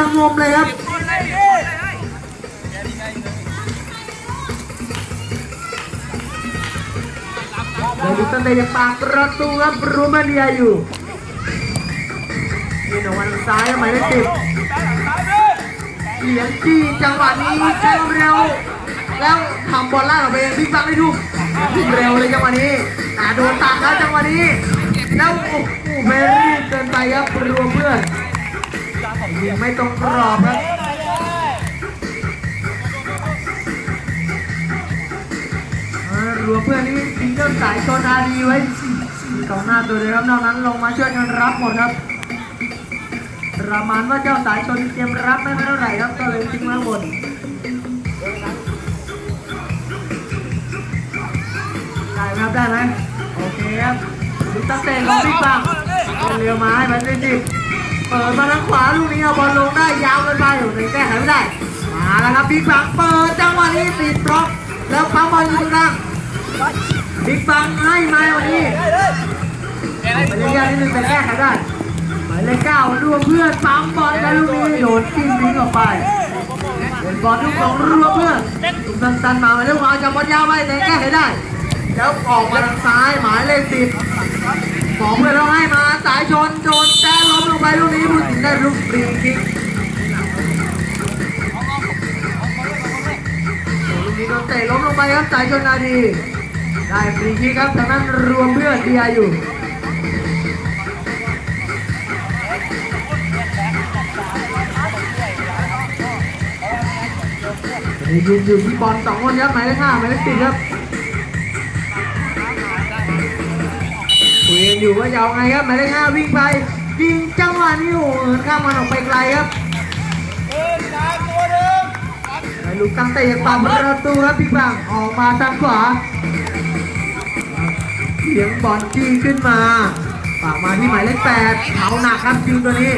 ละงมเลยครับเดลิตันเตะจากปากประตูครับรูมาเนียอยู่นี่หนวันซ้ายหมายเลขสิบเหลียงจี้จังหวะนี้เร็วเร็วแล้วทำบอลล่างออกไปเองพี่ฟังได้ดูขึ้นเร็วเลยจังหวะนี้อ่าโดนตัดแล้วจังหวะนี้แล้วโอ้โหเบรีเกินไปครับรวมเพื่อน ยิงไม่ตรงกรอบครับอ่ารวเพื่อนนี่ทิ้งเจ้าสายโชนาดีไว้กองหน้าตัวเดียวครับนอกนั้นลงมาช่วยกันรับหมดครับ ประมาณว่าเจ้าสายชนเกมรับไม่เท่าไหร่ครับก็เลยทิ้งมาบนได้ไหมครับได้ไหมโอเคครับลูกตั้งเตะของบิ๊กบังเร็วมาให้มันได้จิ เปิดมาทางขวาลูกนี้เอาบอลลงได้ยาวเกินไปโอ้โหแก้ไขไม่ได้มาแล้วครับบิ๊กบังเปิดจังหวะนี้ติดบล็อกแล้วปั๊มบอลอยู่ตรงกลางบิ๊กบังให้มาวันนี้ไปเล่นยากนิดนึงแต่แก้ไขได้หมายเลขเก้าดูเพื่อนปั๊มบอลแล้วลูกนี้โดนจิ้มทิ้งออกไปเป็นบอลลูกของรัวเพื่อนถูกสั้นมาหมายเลขขวาจับบอลยาวไปแต่แก้ไขได้แล้วออกมาทางซ้ายหมายเลขสิบ บอกเพื่อนเราให้มาสายชนโดนแต้ล้มลงไปลูกนี้ผู้สินได้ลูกฟรีคิกลูกนี้โดนเตะล้มลงไปครับสายชนนาทีได้ฟรีคิกครับทางนั้นรวมเพื่อนดีอาอยู่ยืนอยู่ที่บอลสองคนครับหมายเลขห้าหมายเลขสิบครับ คุยกันอยู่ว่าจะเอาไงครับหมายเลขห้าวิ่งไปยิงจังหวะนี้โอ้โหเหินข้ามมันออกไปไกลครับไอ้ลูกตั้งเตะยังปั๊มประตูครับพี่บังออกมาทางขวาเสียงบอลจี้ขึ้นมาฝากมาที่หมายเลขแปดเขาหนักครับจิงตัวนี้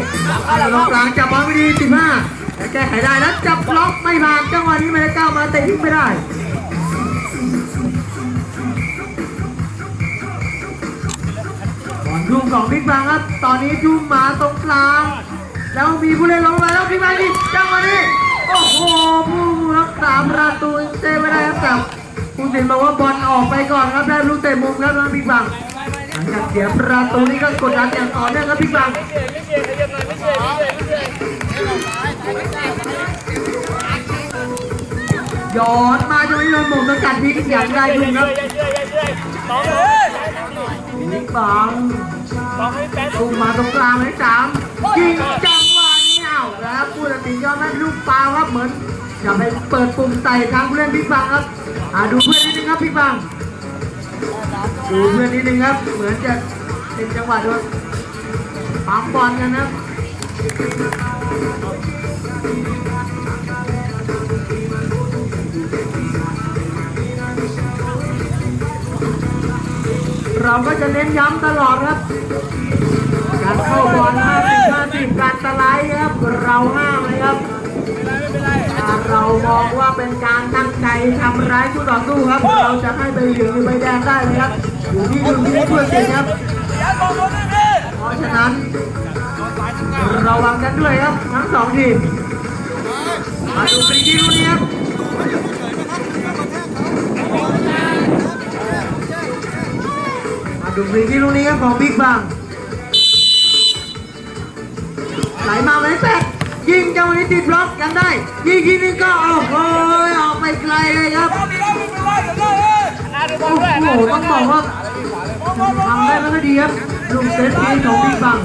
เอาลงกลางจับบอลไม่ดีสิบห้าแต่แก้ไขได้แล้วจับล็อกไม่ผ่านจังหวะนี้หมายเลขเก้ามาเตะทิ้งไม่ได้ ลทุ่มของบิ๊กบังครับ ตอนนี้ทุ่มมาตรงกลาง แล้วมีผู้เล่นลงมาแล้วบิ๊กบังนี่จังหวะนี้ โอ้โห ผู้รักษาประตูเซฟไม่ได้ครับแต่ผู้สินบอกว่าบอลออกไปก่อนครับได้ลูกเตะมุมครับแล้วบิ๊กบังหลังจากเสียประตูนี้ก็กดดันอย่างต่อเนื่องครับบิ๊กบังย้อนมาจนไม่โดนมุมแล้วกัดพลิกอย่างได้ยุ่งครับบิ๊กบัง ลูกมาตรงกลางเลยสามยิงจังหวะนี้เอาแล้วผู้ตัดสินยอมรับลูกฟาวครับเหมือนจะไปเปิดปุ่มใส่ทางผู้เล่นบิ๊กบังครับอ่าดูเพื่อนนิดนึงครับบิ๊กบังดูเพื่อนนิดนึงครับ เหมือนจะเป็นจังหวะโดนปั๊มบอลกันนะ เราก็จะเน้นย้ำตลอดครับ การเข้าบอล50 50การสไลครับ เราห้ามเลยครับเรามองว่าเป็นการตั้งใจทำร้ายคู่ต่อสู้ครับ เราจะให้ใบเหลืองหรือใบแดงได้เลยครับอยู่ที่ดุลพินิจผู้ตัดสินครับเพราะฉะนั้นระวังกันด้วยครับทั้งสองทีมมาดูฟรีคิกลูกนี้ครับ มา ดูฟรีคิกลูกนี้ครับของบิ๊กบังไหลมาไหมแปดยิงจังหวะนี้ติดบล็อกยังได้ ยิงทีนึงก็โอ้โหออกไปไกลเลยครับโอ้โหต้องบอกว่าทำได้ไม่ค่อยดีครับลูกเซตทีของบิ๊กบัง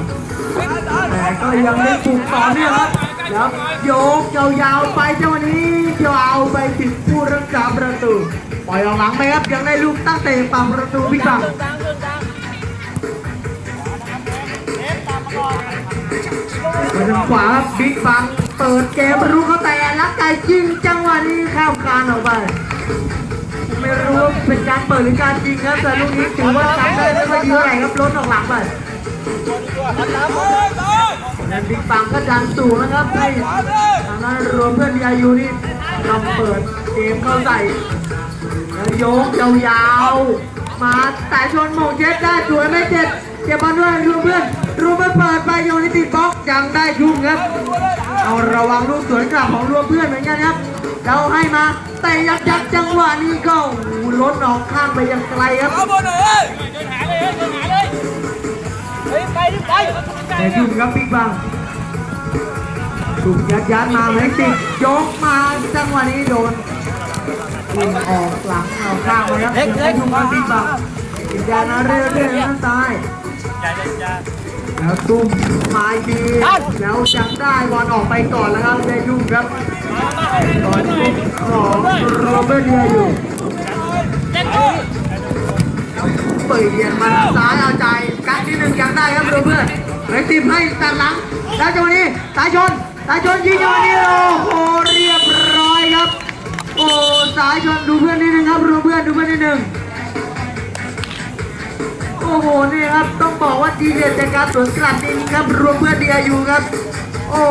แต่ก็ยังได้ปลุกต่อเนื่องครับแล้วโยกยาวๆไปจังหวะนี้ยาวไปถึงผู้รักษาประตูปล่อยออกหลังไปครับยังได้ลูกตั้งเตะฝั่งประตูบิ๊กบัง ไปทางขวาบิ๊กบังเปิดเกมรู้เขาแต่ลักไก่ยิงจังหวะนี้ข้ามคานออกไป ไม่รู้ว่าเป็นการเปิดหรือการยิงครับแต่ลูกนี้ถือว่าทำได้ไม่ค่อยดีเท่าไหร่ครับล้นออกหลังไปแล้วบิ๊กบังก็ดันสูงนะครับให้ทางนั้นรวมเพื่อนดีอายุนี่ทำเปิดเกมเข้าใส่แล้วโยกยาวๆมาแต่ชนโมงเจ็ดได้สวยไม่เจ็ด เก็บบอลด้วยรวมเพื่อนรวมเพื่อนเปิดไปโยนให้ติดบล็อกยังได้ชุ่มครับเอารองลูกสวนกลับของรวมเพื่อนเหมือนกันครับเราให้มาแต่ยัดยัดจังหวะนี้ก็ล้นออกข้างไปยังไกลครับเอาบอลหน่อยเอ้ยเดินหาเลยเดินหาเลยเฮ้ยไปไปแต่ดุมครับบิ๊กบังดุมยัดยัดมาเม็กซิกยกมาจังหวะนี้โดนยิงออกหลังเอาข้างไปครับเดี๋ยวดุมครับบิ๊กบังอีกยานะเรื่อยๆด้านซ้าย แล้วตุ้มมาอีกทีแล้วจังได้บอลออกไปก่อนแล้วครับได้ดุมครับก่อนตุ้ของโรเบิร์ตเดียอยู่เปิดเรียนมาซ้ายเอาใจกัดที่หนึ่งยังได้ครับโรเบิร์ตเม็กซิกให้ตัดหลังแล้วจังหวะนี้สายชนสายชนยิงจังหวะนี้โอ้โหเรียบร้อยครับ โอ้สายชนดูเพื่อนนิดนึงครับเพื่อนดูเพื่อนนิดนึง โอ้โหนี่ครับต้องบอกว่าดีเด่นจากการสวนกลับจริงๆครับรวมเพื่อนดีอายูครับ โอ้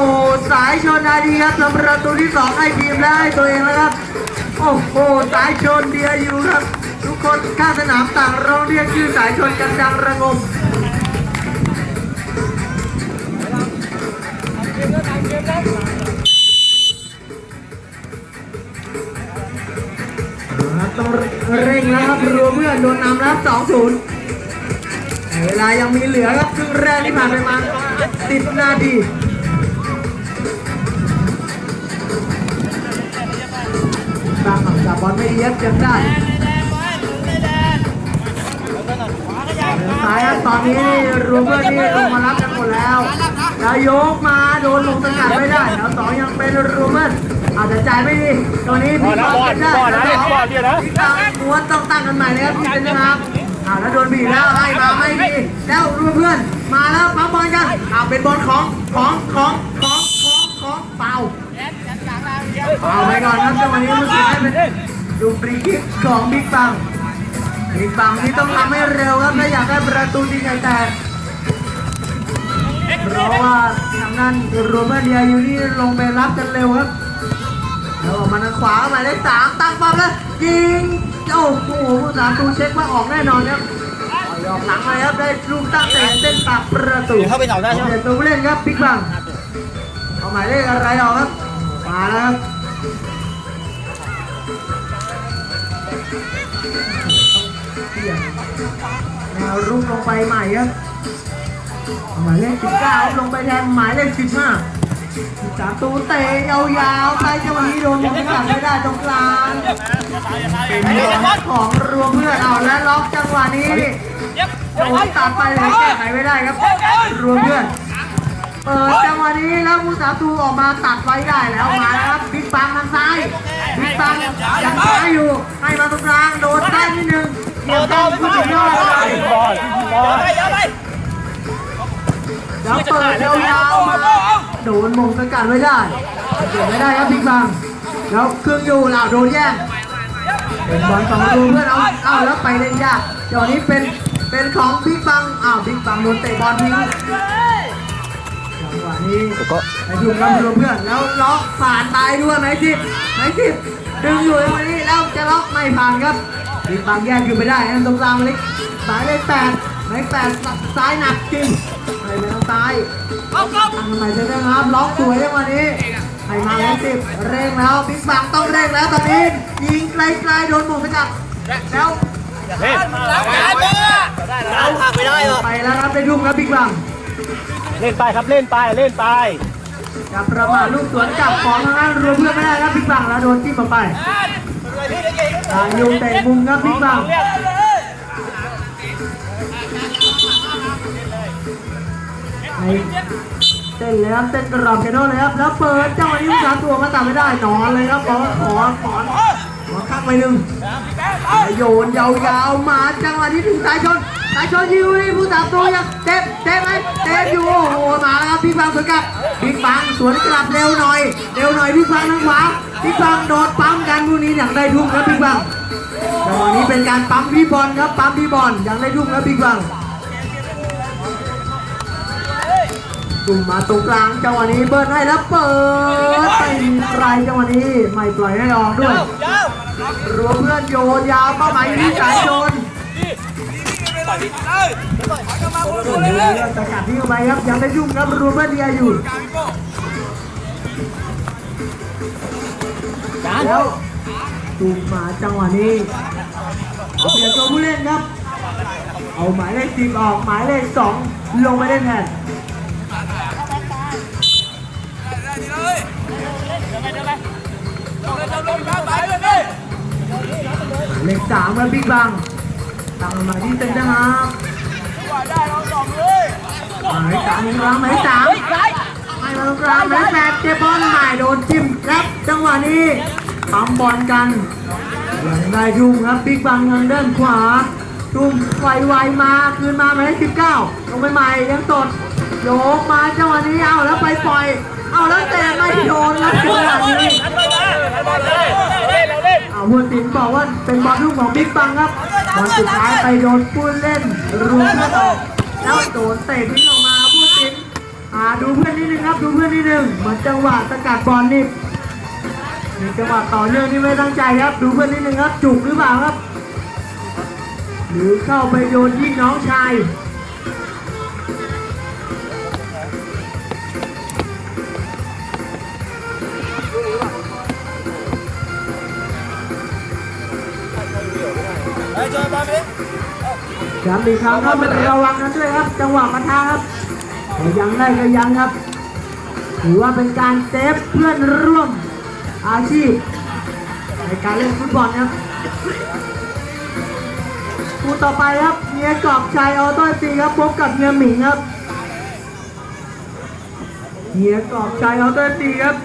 สายชนนาดีครับสำรับประตูที่สองให้ทีมและให้ตัวเองแล้วครับโอ้โหสายชนดีอายูครับ ทุกคนข้างสนามต่างร้องเรียกชื่อสายชนกันดังระงมเกมแล้วตามเกมแล้วครับต้องเร่งแล้วครับรัวเพื่อนโดนนำแล้วสองศูนย์ เวลายังมีเหลือครับครึ่งแรกที่ผ่านไปมาสิบนาทีตามหลังจับบอลไม่ดีครับยังได้ซ้ายครับตอนนี้รัวเพื่อนนี่ลงมารับกันหมดแล้วแล้วยกมาโดนลงสกัดไม่ได้แล้วสองยังเป็นรัวเพื่อนอาจจะจ่ายไม่ดีตอนนี้พี่บอลได้แล้วสองพี่ตาม้วนต้องตั้งกันใหม่เลยครับพี่เป็นนะครับ อ่าแล้วโดนบีบแล้วให้มาไม่ดีแล้วเพื่อนมาแล้วปั๊มบอลกันอ่าเป็นบอลของของของของของของเปล่าเปล่าไปก่อนครับจังหวะนี้รู้สึกให้เป็นดูฟรีคิกของบิ๊กบังบิ๊กบังที่ต้องทำให้เร็วครับถ้าอยากได้ประตูที่ใหญ่แตกเพราะว่าทางนั้นโรเบิร์ตเดียอยู่นี่ลงไปรับกันเร็วครับแล้วออกมาทางขวาหมายเลขสามตั้งปั๊บแล้วยิง โอ้โหผู้สามตูเช็คว่าออกแน่นอนครับออกหลังเลยครับได้ลูกตั้งแต่เส้นปากประตูเข้าไปเหนาได้ใช่ไหมเปลี่ยนตัวผู้เล่นครับบิ๊กบังเอาหมายเลขอะไรออกครับ มาแล้วครับเปลี่ยนแนวรุกลงไปใหม่ครับเอาหมายเลข19ลงไปแทนหมายเลข15 สามตูเตะยาวๆไปจังหวะนี้โดนมุมสั่งไม่ได้ตรงกลางเป็นบอของรวมเพื่อนเอาและล็อกจังหวะนี้โดนตัดไปเลยแก้ไขไม่ได้ครับ รวมเพื่อนเปิดจังหวะนี้แล้วผู้สาตูออกมาตัดไว้ได้แล้วมาแล้วครับบิ๊กบังทางซ้ายบิ๊กบังยังซ้ายอยู่ให้มาตรงกลางโดนได้นิดนึงเกี่ยวต้องผู้สุดยอดเลยบอลบอไปแล้วเปิดยาวๆมา โดนมงสกัดไม่ได้เก็บไม่ได้ครับบิ๊กบังแล้วเครื่องอยู่เราโดนแย่งเป็นบอลของรูเพื่อนเอาเอาแล้วไปเล่นยากเดี๋ยวนี้เป็นเป็นของบิ๊กบังอ้าวบิ๊กบังโดนเตะบอลทิ้งจังหวะนี้ไอ้ยุ่งกับรูเพื่อนแล้วล็อกผ่านตายด้วยไหมสิบไหมสิบดึงอยู่ตรงนี้แล้วจะล็อกไม่ผ่านครับบิ๊กบังแยกอยู่ไม่ได้นะตรงกลางมาเล็กสายเลขแปดเลขแปดซ้ายหนักจริง ไปไปทางซ้ายเอาเข้าทำไมจะได้ครับ ล็อกสวยจังวันนี้ให้มาแล้วสิบเร่งแล้วบิ๊กบังต้องเร่งแล้วตอนนี้ยิงไกลๆโดนหมุนไปกับแล้วเฮ้ยล้างจานมือล้างผักไม่ได้หรอไปแล้วครับได้ดุ้มครับบิ๊กบังเล่นไปครับเล่นไปเล่นไปกับประมาทลูกสวนกลับของทางด้านรวมเพื่อนไม่ได้ครับบิ๊กบังแล้วโดนจิ้มออกไปทางยุงเตะมุมครับบิ๊กบัง ไอ้เต้นเลยครับเต้นกระรอบกระโดดเลยครับแล้วเปิดเจ้าวันนี้สามตัวมาตัดไม่ได้นอนเลยครับขอขอขอขอข้างไปหนึ่งโยนยาวๆมาจังหวะที่ถึงสายชนสายชนยิงนี่ผู้สามตัวยังเต็มเต็มไหมเต็มอยู่โอ้โหมาแล้วครับพี่บังสวนกลับพี่บังสวนกลับเร็วหน่อยเร็วหน่อยพี่บังทางขวาพี่บังโดดปั๊มกันผู้นี้อย่างได้ทุ่มครับพี่บังจังหวะนี้เป็นการปั๊มพี่บอลครับปั๊มพี่บอลอย่างได้ทุ่มครับพี่บัง กลุ่มมาตรงกลางจังหวะนี้เบิร์นให้แล้วเปิดไปไกลจังหวะนี้ไม่ปล่อยให้ออกด้วยยาวรวมเพื่อนโยนยาวเป้าหมายอยู่ที่สายโยนต่อยดิเอ้ยต่อยกลับมาโยนเรื่องสกัดที่เข้าไปครับยังได้ยุ่งครับรวมเพื่อนเดียอยู่แล้วตูมมาจังหวะนี้เอาเปลี่ยนตัวผู้เล่นครับ เอาหมายเลขสิบออกหมายเลขสองลงไปเล่นแทน เลขสามครับบิ๊กบังตั้งมาที่เซนเตอร์ฮาร์ฟหมายเลขสามอีกครั้งหมายเลขสามให้มาตรงกลางหมายเลขแปดเจ็บบอลใหม่โดนจิ้มครับ จังหวะนี้ปั๊มบอลกันยังได้ทุ่มครับบิ๊กบังทางด้านขวาทุ่มไวไวๆมาคืนมาหมายเลขสิบเก้าลงไปใหม่ยังสดโยกมาจังหวะนี้เอาแล้วไปปล่อย เอาแล้วแต่ไม่โดนครับจังหวะนี้ อาวุสินบอกว่าเป็นบอลลูกของบิ๊กบังครับบอลสุดท้ายไปโดนผู้เล่นรูเพื่ออกแล้วโดนเตะทิ้งออกมาผู้สินอ่าดูเพื่อนนิดนึงครับดูเพื่อนนิดนึงเหมือนจังหวะสกัดบอลนี่มีจังหวะต่อเนื่องที่ไม่ตั้งใจครับ ดูเพื่อนนิดนึงครับจุกหรือเปล่าครับ หรือเข้าไปโดนที่น้องชาย ย้ำอีกครั้งครับมันระวังกันด้วยครับ จังหวะปะทะครับยังได้ก็ยังครับ ถือว่าเป็นการเซฟเพื่อนร่วมอาชีพ ในการเล่นฟุตบอลครับคู่ต่อไปครับเฮียกอบชัยออโต้ซีครับพบกับเฮียหมิงครับเฮียกอบชัยออโต้ซีครับ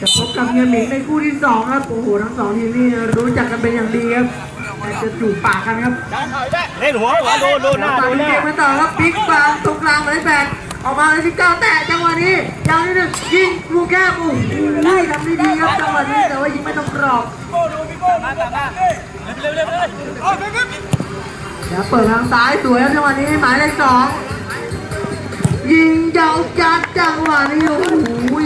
จะพบกับเฮียหมิงในคู่ที่สองครับโอ้โหทั้งสองทีมนี่รู้จักกันเป็นอย่างดีครับ จะจูบปากกันครับเล่นหัวหัวโดนโดนหน้ามาโดนที่หน้าเกมกันต่อครับบิ๊กบางตรงกลางหมายเลขแปดออกมาเลยที่เก้าแตะจังหวะนี้ยาวนิดนึงยิงลูกแก้วโอ้โหทำได้ดีครับจังหวะนี้แต่ว่ายิงไม่ต้องกรอบแล้วเปิดทางซ้ายสวยครับจังหวะนี้หมายเลขสองยิงยาวจัดจังหวะนี้โอ้โห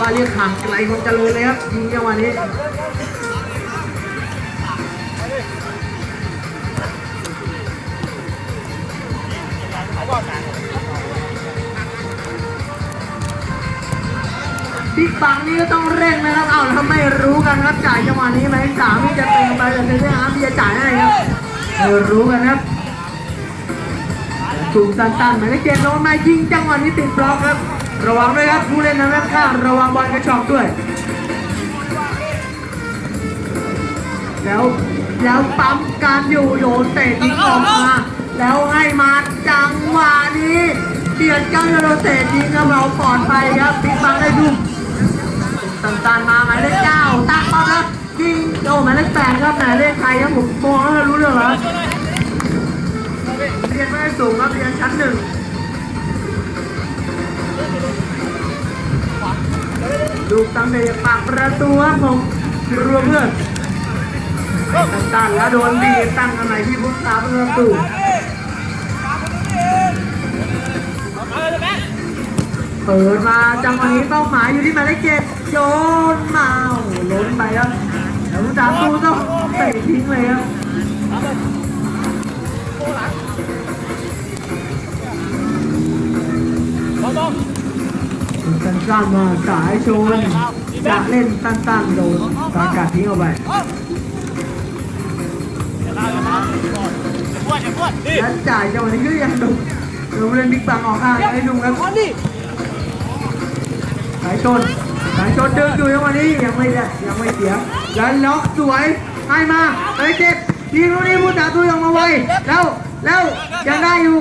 ว่าเรียกห่างไกลคนเจริญเลยครับยิงจังหวะนี้ บิ๊กบังนี่ก็ต้องเร่งนะครับ เอาแล้วไม่รู้กันครับจ่ายจังหวะนี้ไหมสามที่จะเต็มไปแต่เซนเตอร์ฮาร์ฟที่จะจ่ายให้ครับไม่รู้กันครับสูงสั้นๆหมายเลขเจ็ดลงมายิงจังหวะนี้ติดบล็อกครับ ระวังด้วยครับผู้เล่นทางด้านข้างระวังบอลกระชอกด้วย แล้วแล้วปั๊มการอยู่โยนเตะทิ้งออกมาแล้วให้มาจังหวะนี้เปลี่ยนก้าวโยนเตะทิ้งครับเราปลอดภัยครับบิ๊กบังได้ดุม ตันๆมาหมายเลขเก้าตั้งปั๊บแล้วยิงโอ้หมายเลขแปดครับหมายเลขใครครับผมมองแล้วรู้เรื่องเหรอเรียนไม่ได้สูงครับเรียนชั้นหนึ่งลูตั้งแต่ปากประตูครับผมรัวเพื่อนตันแล้วโดนบีตั้งกันไหนที่พุทธาประตูเปิดมาจังหวะนี้เป้าหมายอยู่ที่หมายเลขเจ็ด โยนมาโอ้โหล้นไปครับแล้วพุทธาประตูต้องเตะทิ้งเลยครับสั้นๆมาสายชนจะเล่น สั้นๆโดนสากัดทิ้งออกไปแล้วยังหวะนี้ก็ยังดุดูเล่นบิ๊กบังออกข้างให้ดูครับสายชนสายชนดึงอยู่จังหวะนี้ยังไม่ได้ยังไม่เสียแล้วล็อกสวยให้มาไปเจ็ดทีมลูกนี้ผู้จ่าตัวยังมาไวแล้วแล้วยังได้อยู่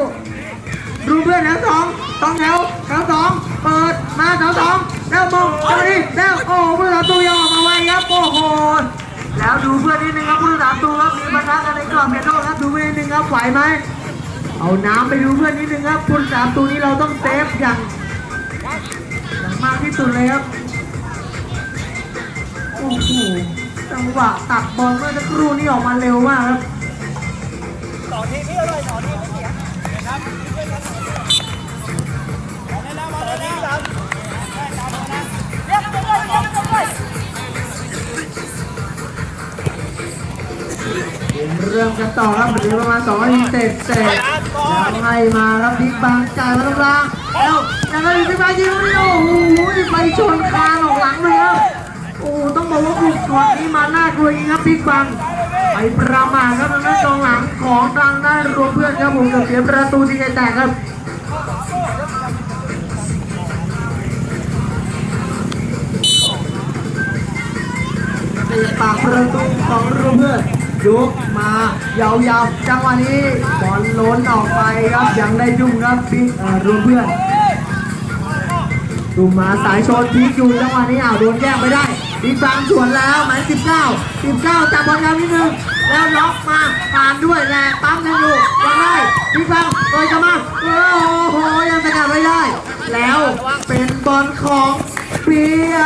ดูเพื่อนแถวสองสองแถวแถวสองเปิดมาแถวสองแล้วมงจังนี้แล้วโอ้ผู้จ่าตัวยังออกมาไวครับโอ้โหแล้วดูเพื่อนนิดนึงครับผู้สามตัวครับมีปะทะกันในกรอบแคนโดครับดูเพื่อนนิดนึงครับไหวไหมเอาน้ำไปดูเพื่อนนิดนึงครับผู้สามตัวนี้เราต้องเซฟอย่างอย่างมากที่สุดเลยครับ โอ้โหจังหวะตัดบอลเมื่อสักครู่นี้ออกมาเร็วมากครับเริ่มกันต่อครับเหลือประมาณ2นาทีเสร็จเสร็จแล้วให้มาครับบิ๊กบังจ่ายมาตรงกลางแล้วยังไงบิ๊กบังยิงลูกนี้โอ้โหไปชนคานออกหลังเลยครับโอ้โห ต้องบอกว่าช็อตนี้มาหน่ากลัวจริงครับบิ๊กบังไปประมาทครับทางด้านกองหลังของทางด้านรวมเพื่อนครับผมเกือบเสียประตูที่จแตกครับเตะปากประตูของรูเพื่อนยกมายาวๆจังหวะนี้บอลล้นออกไปครับยังได้ยุ่งครับบิ๊กเอ่อรูเพื่อนดูมาสายชนพีกอยู่จังหวะนี้อ้าวโดนแย่งไปได้ บิ๊กบางสวนแล้วหมาย19 19จับบอลยาวนิดนึงแล้วล็อกมาผ่านด้วยแรงปั๊มกันอยู่ยังได้บิ๊กบางเปิดกันมาโอ้โหยังสกัดไม่ได้ แล้วเป็นบอลของเปีย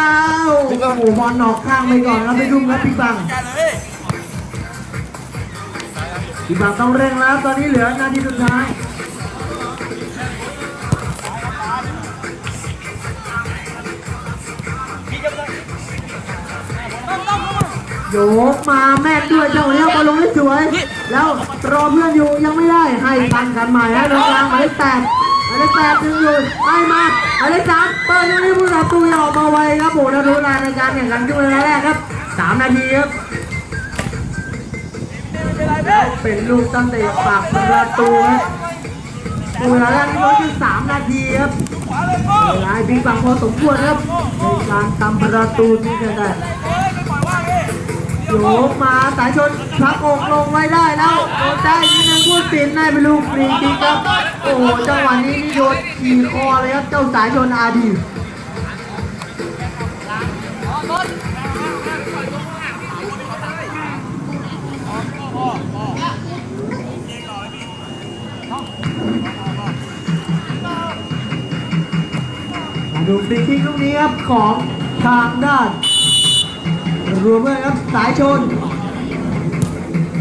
วโอ้โหบอลออกข้างไปก่อนแล้วไปดุ้มครับบิ๊กบังพี่บังต้องเร่งแล้วตอนนี้เหลือนาทีสุดท้าย โยกมาแม่นด้วยเจ้าเนี้ยบอลลงได้สวย แล้วรอเพื่อนอยู่ยังไม่ได้ให้ทันกันใหม่ให้ตรงกลางหมายเลขแปดหมายเลขแปดดึงอยู่ให้มาหมายเลขสามเปิดตรงนี้ผู้รับตูยังออกมาไวครับโอ้โหแล้วรู้เวลาในการแข่งขันช่วงเวลาแรกครับสามนาทีครับเป็นลูกตั้งแต่ปากประตูครับเวลาแรกนี่ลดอยู่สามนาทีครับเวลาให้บิ๊กบังพอสมควรครับในการทำประตูที่จะได้ โยกมาสายชนพักอกลงไว้ได้แล้วโดนได้นิดนึงพูดสินได้เป็นลูกฟรีคิกครับ โอ้โหจังหวะนี้นี่โยนขี่คอเลยครับเจ้าสายชนอาดีมาดูฟรีคิกลูกนี้ครับของทางด้าน รวมเลยครับสายชน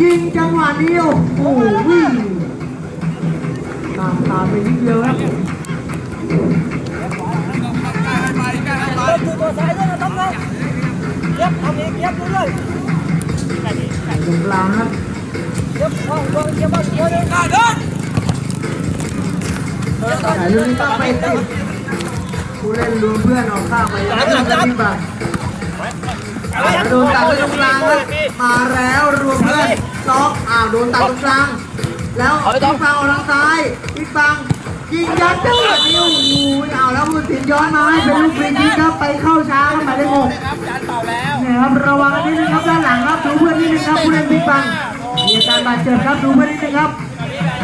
ยิงจังหวะนี้โอ้โหวิ่งตามตามไปนิดเดียวครับตัวซ้ายด้วยนะต้องนะเย็บทำเองเย็บด้วยตรงกลางครับเย็บห้องตัวเย็บบ้างตัวนึงเดินแต่ลูกนี้ก็ไปติดผู้เล่นรวมเพื่อนออกข้างไปแล้วจะทิ้งไป โดนตัดไปตรงกลางครับมาแล้วรวมเพื่อนล็อกอ้าวโดนตัดตรงกลางแล้วอีกฝั่งออกทางซ้ายอีกฝั่งยิงยัดจังหวะนี้โอ้โหเอาแล้วผู้สินย้อนมาให้เป็นลูกฟรีคิกครับไปเข้าช้าครับหมายเลขหกครับจานเป่าแล้วเนี่ยครับระวังกันนิดนึงครับด้านหลังครับดูเพื่อนนิดนึงครับผู้เล่นบิ๊กบังมีอาการบาดเจ็บครับดูเพื่อนนิดนึงครับ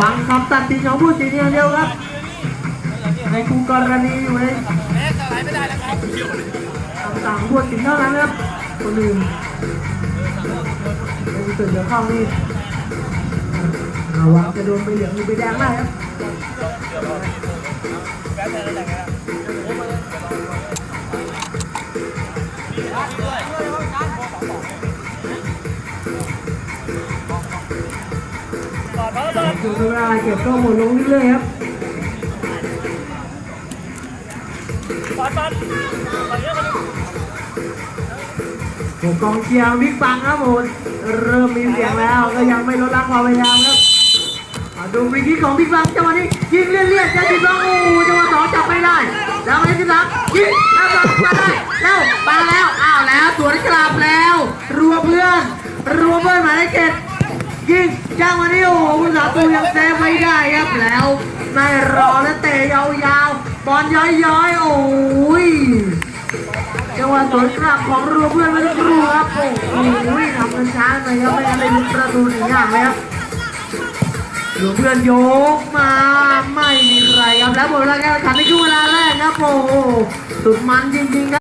บังคำตัดสินของผู้สินอย่างเดียวครับในคู่กรณีอยู่ในแม่อะไรไม่ได้แล้วครับคำสั่งผู้สินเท่านั้นครับ คนอื่นเป็นส่วนเกี่ยวข้องนี่ระวังจะโดนใบเหลืองหรือใบแดงได้ครับถึงเวลาเก็บข้อมูลลงเรื่อยๆครับ กองเชียร์บิ๊กบังครับผมเริ่มมีเสียงแล้วก็ยังไม่ลดละความพยายามครับมาดูฟรีคิกของบิ๊กบังจังหวะนี้ยิงเลี่ยนๆจะบิ๊กบังโอ้จังหวะสองจับไม่ได้ แล้วไมาที่สามยิงแล้วก็มาได้แล้วมาแล้วอ้าวแล้วสวนกลับแล้วรัวเพื่อนรัวเพื่อนหมายเลขเจ็ดยิงจังหวะนี้โอ้โหคุณสาตูยังเซฟไม่ได้ครับแล้วไม่รอแล้วเตะยาวๆบอลย้อยๆโอ้ย จังหวะสวนกลับของรูเพื่อนไม่ต้องรู้ครับโอ้โหทำกันช้าหน่อยครับไม่งั้นได้ลุ้นประตูหนึ่งอย่างเลยครับรัวเพื่อนโยกมาไม่มีใครครับแล้วหมดเวลาการแข่งขันในช่วงเวลาแรกครับโอ้โหสุดมันจริงๆครับ